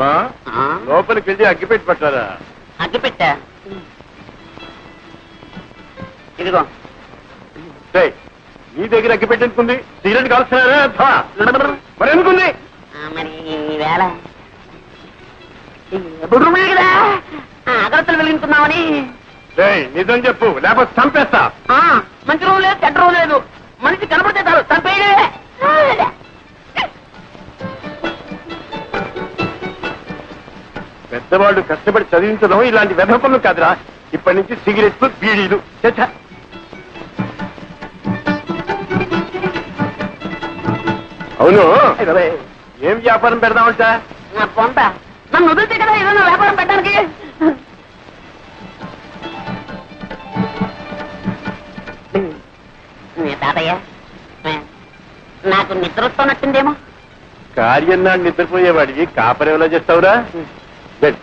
ఆ, లోపలికి వెళ్ళి అగ్గిపెట్టి పట్టారా అగ్గి పెట్టా ఇదిగో నీ దగ్గర అగ్గిపెట్టి ఎందుకుంది? సిగరెట్ కాల్స్తున్నారా? ధా. మరి ఎందుకుంది? ఆ, మరి ఈవేళ కదా? అగరత్తులు వెలిగించుకున్నామని నిజం చెప్పు లేకపోతే చంపేస్తా. ఆ, మంచి రోజు లేదు చెడ్డ రోజు లేదు. పెద్దవాళ్ళు కష్టపడి చదివించడం ఇలాంటి వెధపనులు కాదురా. ఇప్పటి నుంచి సిగరెట్లు బీడీలు చచ్చా అవును. ఏం వ్యాపారం పెడదామంట పొంత నన్ను వదిలితే కదా ఏదైనా వ్యాపారం పెట్టడానికి? తాతయ్య నాకు నిద్ర వస్తున్నట్టుందేమో? కార్యం నాడు నిద్రపోయేవాడివి. కాపరం ఎలా చేస్తావురా వెళ్ళు.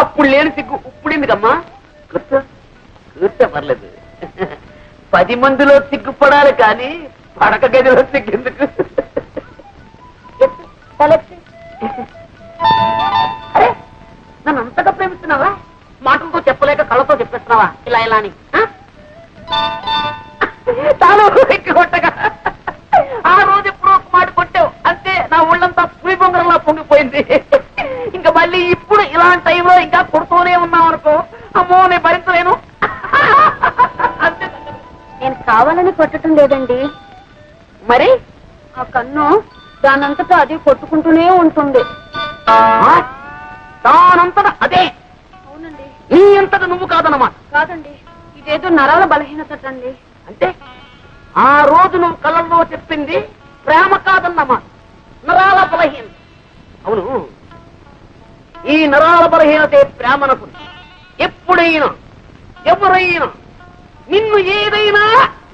అప్పుడు లేని సిగ్గు ఎందుకమ్మా కూర్చో కూర్చో పర్లేదు. పది మందిలో సిగ్గుపడాలి కానీ పడక గదిలో సిగ్గెందుకు. అరే నన్ను అంతగా ప్రేమిస్తున్నావా? మాటలతో చెప్పలేక కళ్ళతో చెప్పేస్తున్నావా? ఇలా ఇలా అని ఎక్కి కొట్టగా. ఆ రోజు ఎప్పుడో ఒక మాట కొట్టావు. అంతే నా ఒళ్ళంతా పులి బొంగరంలా పొంగిపోయింది. కొట్టడం లేదండి. మరి ఆ కన్ను దానంతటా అది కొట్టుకుంటూనే ఉంటుంది? దానంతట అదే. అవునండి. నీ అంతట నువ్వు కాదన్నమాట. కాదండి. ఇదేదో నరాల బలహీనత అండి అంటే ఆ రోజు నువ్వు కళ్ళల్లో చెప్పింది ప్రేమ కాదన్నమాట. నరాల బలహీన. అవును. ఈ నరాల బలహీనతే ప్రేమనకు. ఎప్పుడైనా ఎవరైనా నిన్ను ఏదైనా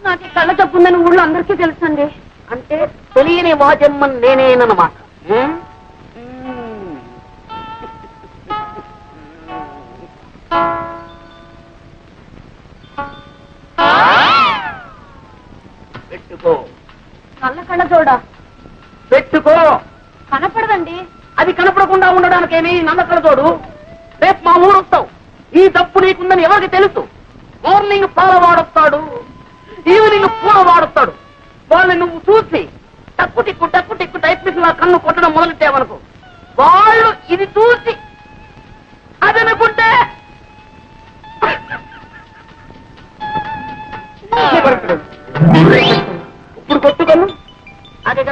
నాకు కళ్ళ తప్పుందని ఊళ్ళో అందరికీ తెలుసండి. అంటే తెలియని వాజమ్మన్ నేనేనమాట. పెట్టుకో. నల్ల కళ్ళ జోడ. పెట్టుకో. కనపడదండి. అది కనపడకుండా ఉండడానికేమి నమ్మకం తోడు రేపు మా ఊరు వస్తావు ఈ తప్పు నీకుందని ఎవరికి తెలుసు? మార్నింగ్ పాల వాడొస్తాడు ఈవినింగ్ పూల వాడొస్తాడు వాళ్ళని నువ్వు చూసి టక్కు టిక్కు టక్కు టిక్కు టైప్ మిషన్ కన్ను కొట్టడం మొదలెట్టావనుకో వాళ్ళు ఇది చూసి అదనుకుంటే ఇప్పుడు కొట్టుకోను అదే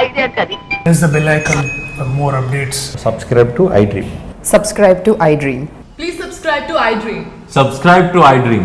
అయితే అది Press the bell icon for more updates. subscribe to iDream. Subscribe to iDream. Please subscribe to iDream. Subscribe to iDream.